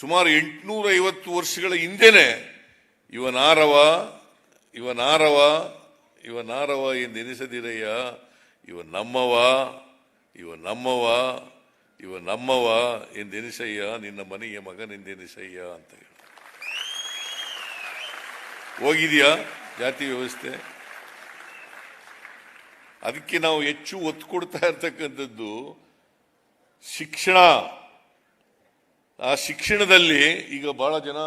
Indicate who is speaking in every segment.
Speaker 1: ಸುಮಾರು ಎಂಟುನೂರ ಐವತ್ತು ವರ್ಷಗಳ ಹಿಂದೆನೆ ಇವನಾರವ ಇವನಾರವ ಇವನಾರವ ಎಂದೆನಿಸದಿರಯ್ಯ ಇವ ನಮ್ಮವ ಇವ ನಮ್ಮವ ಇವ ನಮ್ಮವ ಎಂದೆನಿಸಯ್ಯ ನಿನ್ನ ಮನೆಯ ಮಗನೆಂದೆನಿಸಯ್ಯ ಅಂತ ಹೇಳಿ. ಹೋಗಿದೆಯಾ ಜಾತಿ ವ್ಯವಸ್ಥೆ? ಅದಕ್ಕೆ ನಾವು ಹೆಚ್ಚು ಒತ್ತು ಕೊಡ್ತಾ ಇರ್ತಕ್ಕಂಥದ್ದು ಶಿಕ್ಷಣ. ಆ ಶಿಕ್ಷಣದಲ್ಲಿ ಈಗ ಬಹಳ ಜನ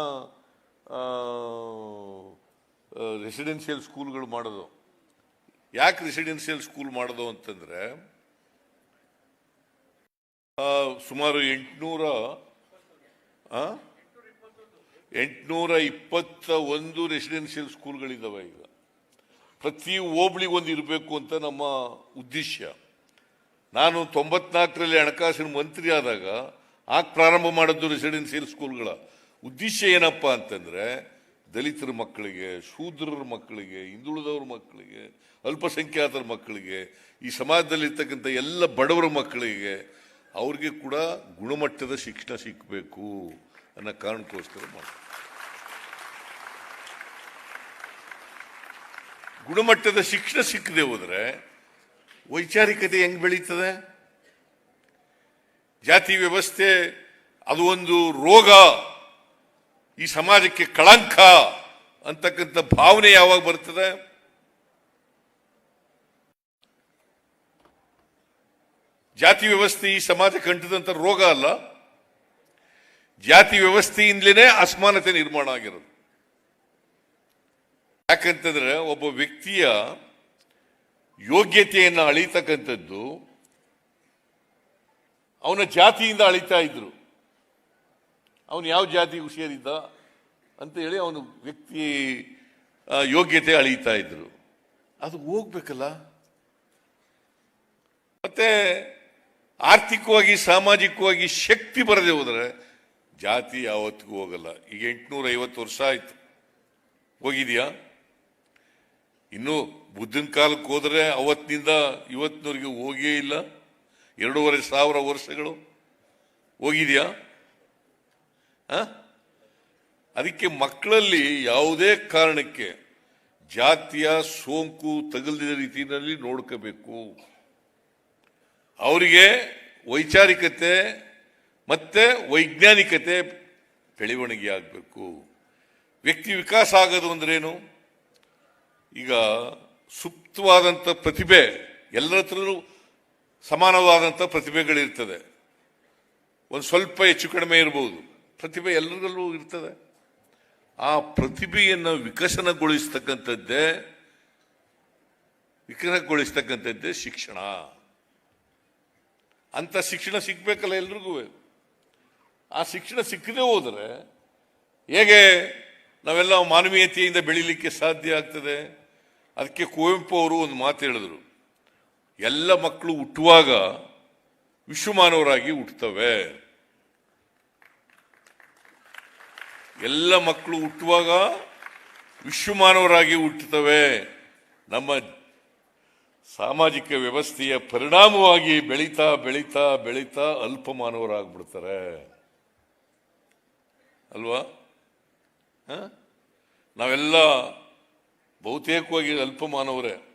Speaker 1: ರೆಸಿಡೆನ್ಷಿಯಲ್ ಸ್ಕೂಲ್ಗಳು ಮಾಡೋದು. ಯಾಕೆ ರೆಸಿಡೆನ್ಷಿಯಲ್ ಸ್ಕೂಲ್ ಮಾಡೋದು ಅಂತಂದ್ರೆ ಸುಮಾರು ಎಂಟುನೂರ ಎಂಟುನೂರ ಇಪ್ಪತ್ತ ಒಂದು ರೆಸಿಡೆನ್ಷಿಯಲ್ ಸ್ಕೂಲ್ಗಳಿದ್ದಾವೆ ಈಗ. ಪ್ರತಿ ಹೋಬಳಿಗೆ ಒಂದು ಇರಬೇಕು ಅಂತ ನಮ್ಮ ಉದ್ದೇಶ. ನಾನು ತೊಂಬತ್ನಾಲ್ಕರಲ್ಲಿ ಹಣಕಾಸಿನ ಮಂತ್ರಿ ಆದಾಗ ಆಗ ಪ್ರಾರಂಭ ಮಾಡಿದ್ದು ರೆಸಿಡೆನ್ಸಿಯಲ್ ಸ್ಕೂಲ್ಗಳ. ಉದ್ದೇಶ ಏನಪ್ಪ ಅಂತಂದರೆ, ದಲಿತರ ಮಕ್ಕಳಿಗೆ, ಶೂದ್ರರ ಮಕ್ಕಳಿಗೆ, ಹಿಂದುಳಿದವ್ರ ಮಕ್ಕಳಿಗೆ, ಅಲ್ಪಸಂಖ್ಯಾತರ ಮಕ್ಕಳಿಗೆ, ಈ ಸಮಾಜದಲ್ಲಿರ್ತಕ್ಕಂಥ ಎಲ್ಲ ಬಡವರ ಮಕ್ಕಳಿಗೆ ಅವ್ರಿಗೆ ಕೂಡ ಗುಣಮಟ್ಟದ ಶಿಕ್ಷಣ ಸಿಕ್ಕಬೇಕು ಅನ್ನೋ ಕಾರಣಕ್ಕೋಸ್ಕರ ಮಾಡ್ತಾರೆ. ಗುಣಮಟ್ಟದ ಶಿಕ್ಷಣ ಸಿಕ್ಕದೆ ಹೋದರೆ ವೈಚಾರಿಕತೆ ಹೆಂಗೆ ಬೆಳೀತದೆ? ಜಾತಿ ವ್ಯವಸ್ಥೆ, ಅದು ಒಂದು ರೋಗ. ಈ ಸಮಾಜಕ್ಕೆ ಕಳಂಕ ಅಂತಕ್ಕಂಥ ಭಾವನೆ ಯಾವಾಗ ಬರ್ತದೆ? ಜಾತಿ ವ್ಯವಸ್ಥೆ ಈ ಸಮಾಜಕ್ಕೆ ಅಂಟದಂಥ ರೋಗ ಅಲ್ಲ. ಜಾತಿ ವ್ಯವಸ್ಥೆಯಿಂದಲೇ ಅಸಮಾನತೆ ನಿರ್ಮಾಣ ಆಗಿರೋದು. ಯಾಕಂತಂದ್ರೆ ಒಬ್ಬ ವ್ಯಕ್ತಿಯ ಯೋಗ್ಯತೆಯನ್ನು ಅಳಿತಕ್ಕಂಥದ್ದು ಅವನ ಜಾತಿಯಿಂದ ಅಳಿತಾ ಇದ್ರು. ಅವನು ಯಾವ ಜಾತಿಗೂ ಸೇರಿದ್ದ ಅಂತ ಹೇಳಿ ಅವನು ವ್ಯಕ್ತಿ ಯೋಗ್ಯತೆ ಅಳಿತಾ ಇದ್ರು. ಅದು ಹೋಗ್ಬೇಕಲ್ಲ? ಮತ್ತೆ ಆರ್ಥಿಕವಾಗಿ, ಸಾಮಾಜಿಕವಾಗಿ ಶಕ್ತಿ ಬರದೆ ಹೋದರೆ ಜಾತಿ ಯಾವತ್ತಿಗೂ ಹೋಗಲ್ಲ. ಈಗ ಎಂಟುನೂರ ಐವತ್ತು ವರ್ಷ ಆಯ್ತು. ಹೋಗಿದ್ಯಾ? ಇನ್ನು ಬುದ್ಧನ ಕಾಲಕ್ಕೆ ಹೋದ್ರೆ ಅವತ್ತಿನಿಂದ ಇವತ್ತಿನವರೆಗೆ ಹೋಗೇ ಇಲ್ಲ. ಎರಡೂವರೆ ಸಾವಿರ ವರ್ಷಗಳು ಹೋಗಿದೆಯಾ? ಅದಕ್ಕೆ ಮಕ್ಕಳಲ್ಲಿ ಯಾವುದೇ ಕಾರಣಕ್ಕೆ ಜಾತಿಯ ಸೋಂಕು ತಗಲಿದ ರೀತಿಯಲ್ಲಿ ನೋಡ್ಕೋಬೇಕು. ಅವರಿಗೆ ವೈಚಾರಿಕತೆ ಮತ್ತೆ ವೈಜ್ಞಾನಿಕತೆ ಬೆಳವಣಿಗೆ ಆಗಬೇಕು. ವ್ಯಕ್ತಿ ವಿಕಾಸ ಆಗೋದು ಅಂದ್ರೇನು? ಈಗ ಸುಪ್ತವಾದಂಥ ಪ್ರತಿಭೆ ಎಲ್ಲರ ಹತ್ರನೂ ಸಮಾನವಾದಂಥ ಪ್ರತಿಭೆಗಳಿರ್ತದೆ. ಒಂದು ಸ್ವಲ್ಪ ಹೆಚ್ಚು ಕಡಿಮೆ ಇರಬಹುದು ಪ್ರತಿಭೆ ಎಲ್ಲರಲ್ಲೂ ಇರ್ತದೆ. ಆ ಪ್ರತಿಭೆಯನ್ನು ವಿಕಸನಗೊಳಿಸ್ತಕ್ಕಂಥದ್ದೇ ವಿಕಸನಗೊಳಿಸ್ತಕ್ಕಂಥದ್ದೇ ಶಿಕ್ಷಣ. ಅಂಥ ಶಿಕ್ಷಣ ಸಿಗಬೇಕಲ್ಲ ಎಲ್ರಿಗೂ. ಆ ಶಿಕ್ಷಣ ಸಿಕ್ಕದೇ ಹೋದರೆ ಹೇಗೆ ನಾವೆಲ್ಲ ಮಾನವೀಯತೆಯಿಂದ ಬೆಳೀಲಿಕ್ಕೆ ಸಾಧ್ಯ ಆಗ್ತದೆ? ಅದಕ್ಕೆ ಕುವೆಂಪು ಅವರು ಒಂದು ಮಾತು ಹೇಳಿದ್ರು. ಎಲ್ಲ ಮಕ್ಕಳು ಹುಟ್ಟುವಾಗ ವಿಶ್ವಮಾನವರಾಗಿ ಹುಟ್ಟುತ್ತವೆ. ಎಲ್ಲ ಮಕ್ಕಳು ಹುಟ್ಟುವಾಗ ವಿಶ್ವಮಾನವರಾಗಿ ಹುಟ್ಟುತ್ತವೆ. ನಮ್ಮ ಸಾಮಾಜಿಕ ವ್ಯವಸ್ಥೆಯ ಪರಿಣಾಮವಾಗಿ ಬೆಳೀತಾ ಬೆಳೀತಾ ಬೆಳೀತಾ ಅಲ್ಪಮಾನವರಾಗ್ಬಿಡ್ತಾರೆ ಅಲ್ವಾ? ಹ? ನಾವೆಲ್ಲ ಬಹುತೇಕವಾಗಿ ಅಲ್ಪಮಾನವರೇ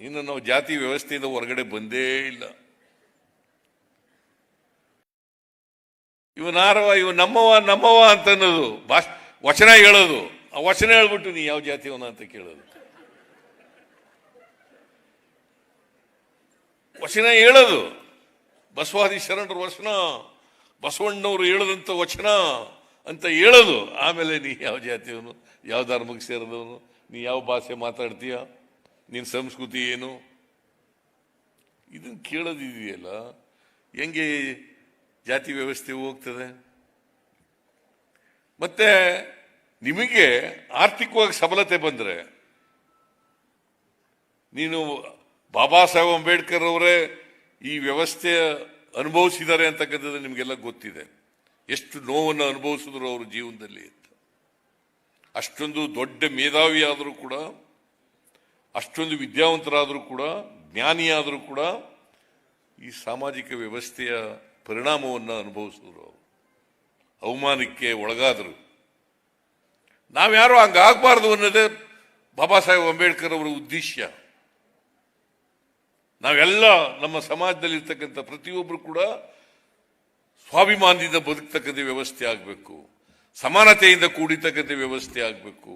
Speaker 1: ಇನ್ನು ನಾವು ಜಾತಿ ವ್ಯವಸ್ಥೆಯಿಂದ ಹೊರಗಡೆ ಬಂದೇ ಇಲ್ಲ. ಇವನಾರವ ಇವ ನಮ್ಮವ ನಮ್ಮವ ಅಂತ ಅನ್ನೋದು ವಚನ ಹೇಳೋದು. ಆ ವಚನ ಹೇಳ್ಬಿಟ್ಟು ನೀ ಯಾವ ಜಾತಿಯವನ ಅಂತ ಕೇಳೋದು. ವಚನ ಹೇಳೋದು. ಬಸವಾದಿ ಶರಣರ ವಚನ, ಬಸವಣ್ಣವರು ಹೇಳದಂತ ವಚನ ಅಂತ ಹೇಳೋದು. ಆಮೇಲೆ ನೀ ಯಾವ ಜಾತಿಯವನು, ಯಾವ ಧರ್ಮಕ್ಕೆ ಸೇರಿದವನು, ನೀ ಯಾವ ಭಾಷೆ ಮಾತಾಡ್ತೀಯ? ನಿನ್ನ ಸಂಸ್ಕೃತಿ ಏನು? ಇದನ್ನು ಕೇಳೋದಿದೆಯಲ್ಲ ಹೆಂಗೆ ಜಾತಿ ವ್ಯವಸ್ಥೆ ಹೋಗ್ತದೆ? ಮತ್ತೆ ನಿಮಗೆ ಆರ್ಥಿಕವಾಗಿ ಸಬಲತೆ ಬಂದರೆ, ನೀನು ಬಾಬಾ ಸಾಹೇಬ್ ಅಂಬೇಡ್ಕರ್ ಅವರೇ ಈ ವ್ಯವಸ್ಥೆ ಅನುಭವಿಸಿದ್ದಾರೆ ಅಂತಕ್ಕಂಥದ್ದು ನಿಮಗೆಲ್ಲ ಗೊತ್ತಿದೆ. ಎಷ್ಟು ನೋವನ್ನು ಅನುಭವಿಸಿದ್ರು ಅವರು ಜೀವನದಲ್ಲಿ ಅಂತ. ಅಷ್ಟೊಂದು ದೊಡ್ಡ ಮೇಧಾವಿ ಆದರೂ ಕೂಡ ಅಷ್ಟೊಂದು ವಿದ್ಯಾವಂತರಾದರೂ ಕೂಡ, ಜ್ಞಾನಿಯಾದರೂ ಕೂಡ ಈ ಸಾಮಾಜಿಕ ವ್ಯವಸ್ಥೆಯ ಪರಿಣಾಮವನ್ನು ಅನುಭವಿಸಿದ್ರು ಅವಮಾನಕ್ಕೆ ಒಳಗಾದರು. ನಾವ್ಯಾರು ಹಂಗಾಗಬಾರ್ದು ಅನ್ನೋದೇ ಬಾಬಾ ಸಾಹೇಬ್ ಅಂಬೇಡ್ಕರ್ ಅವರ ಉದ್ದೇಶ ನಾವೆಲ್ಲ ನಮ್ಮ ಸಮಾಜದಲ್ಲಿರ್ತಕ್ಕಂಥ ಪ್ರತಿಯೊಬ್ಬರು ಕೂಡ ಸ್ವಾಭಿಮಾನದಿಂದ ಬದುಕ್ತಕ್ಕಂಥ ವ್ಯವಸ್ಥೆ ಆಗಬೇಕು. ಸಮಾನತೆಯಿಂದ ಕೂಡಿತಕ್ಕಂಥ ವ್ಯವಸ್ಥೆ ಆಗಬೇಕು.